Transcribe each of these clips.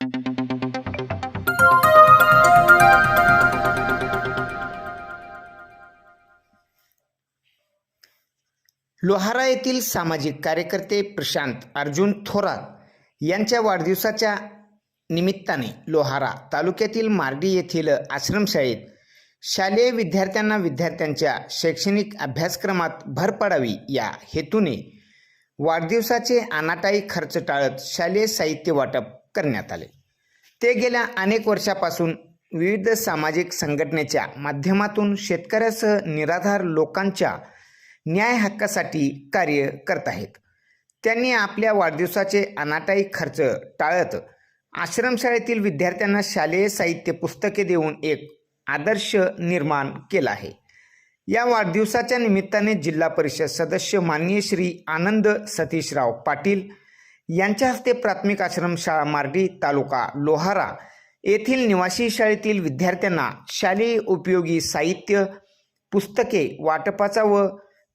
लोहारा येथील सामाजिक कार्यकर्ते प्रशांत अर्जुन थोरात यांच्या वाढदिवसाच्या निमित्ताने लोहारा तालुक्यातील मार्डी येथील आश्रमशाळेत शालेय विद्यार्थ्यांना विद्यार्थ्यांच्या शैक्षणिक अभ्यासक्रमात भर पडावी या हेतूने वाढदिवसाचे अनाटाई खर्च टाळत शालेय साहित्य वाटप करण्यात आले. ते गेल्या अनेक वर्षापासून विविध सामाजिक संघटनेच्या माध्यमातून शेतकऱ्यासह निराधार लोकांच्या न्याय हक्कासाठी कार्य करत आहेत. त्यांनी आपल्या वाढदिवसाचे अनाटाई खर्च टाळत आश्रमशाळेतील विद्यार्थ्यांना शालेय साहित्य पुस्तके देऊन एक आदर्श निर्माण केला आहे. या वाढदिवसाच्या निमित्ताने जिल्हा परिषद सदस्य माननीय श्री आनंद सतीशराव पाटील यांच्या हस्ते प्राथमिक आश्रमशाळा मार्डी तालुका लोहारा येथील निवासी शाळेतील विद्यार्थ्यांना शालेय उपयोगी साहित्य पुस्तके वाटपाचा व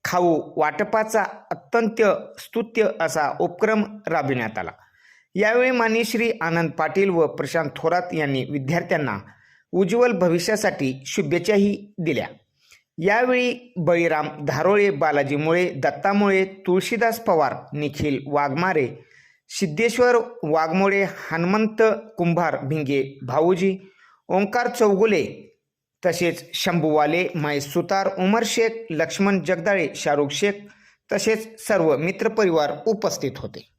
खाऊ वाटपाचा अत्यंत स्तुत्य असा उपक्रम राबविण्यात आला. यावेळी माननीय श्री आनंद पाटील व प्रशांत थोरात यांनी विद्यार्थ्यांना उज्ज्वल भविष्यासाठी शुभेच्छाही दिल्या. यावेळी बळीराम धारोळे बालाजी मुळे दत्तामुळे तुळशीदास पवार निखिल वाघमारे सिद्धेश्वर वाघमोडे हनुमंत कुंभार भिंगे भाऊजी ओंकार चौगुले तसेच शंभूवाले महेश सुतार उमर शेख लक्ष्मण जगदाळे शाहरुख शेख तसेच सर्व मित्रपरिवार उपस्थित होते.